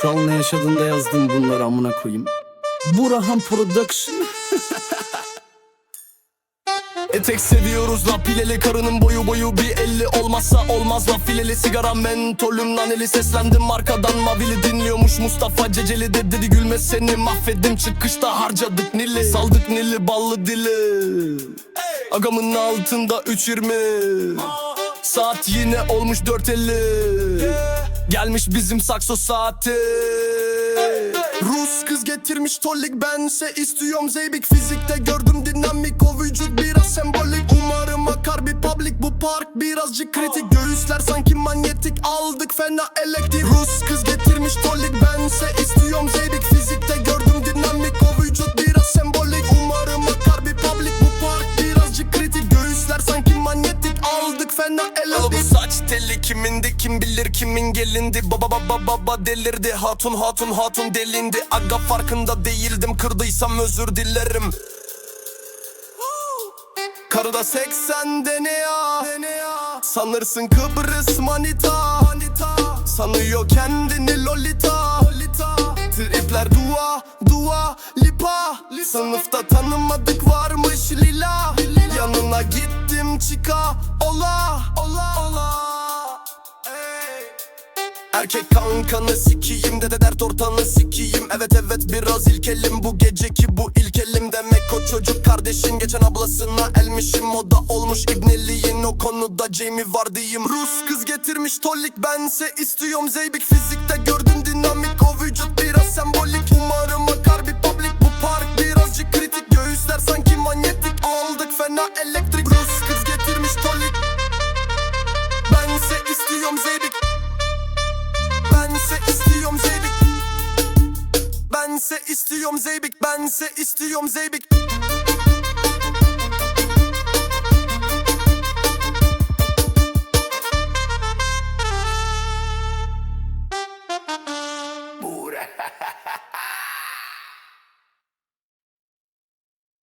Kral ne yaşadığında yazdım bunları amına koyayım. Burhan Production. Etek seviyoruz la pileli karının boyu boyu. Bir elli olmazsa olmaz la fileli sigara mentolüm naneli seslendim markadan mavili dinliyormuş Mustafa Ceceli de dedi gülme seni mahvettim. Çıkışta harcadık nili saldık nili ballı dili. Agamın altında 3.20 Saat yine olmuş 4.50 Gelmiş bizim sakso saati. Rus kız getirmiş tollik bense istiyorum zeybik. Fizikte gördüm dinamik o vücut biraz sembolik. Umarım akar bir public bu park birazcık kritik. Göğüsler sanki manyetik aldık fena elektrik. Rus kız getirmiş tollik bense istiyorum zeybik elektrik Bu saç teli kimindi kim bilir kimin gelindi. Baba baba baba delirdi hatun hatun hatun delindi. Aga farkında değildim kırdıysam özür dilerim. Karıda 80 dene ya Sanırsın Kıbrıs manita. Sanıyor kendini Lolita. Tripler dua dua lipa. Sınıfta tanımadık varmış lila. Yanına gittim çıka ola ola ola. Erkek kankanı sikiyim dede dert ortanı sikiyim. Evet evet biraz ilkelim. Bu geceki bu ilkelim Demek o çocuk kardeşin. Geçen ablasına elmişim O da olmuş ibneliğin o konuda Jamie var diyeyim Rus kız getirmiş tollik bense istiyorum. Zeybik Fizikte Bense istiyorum zeybik Bense istiyorum zeybik Bure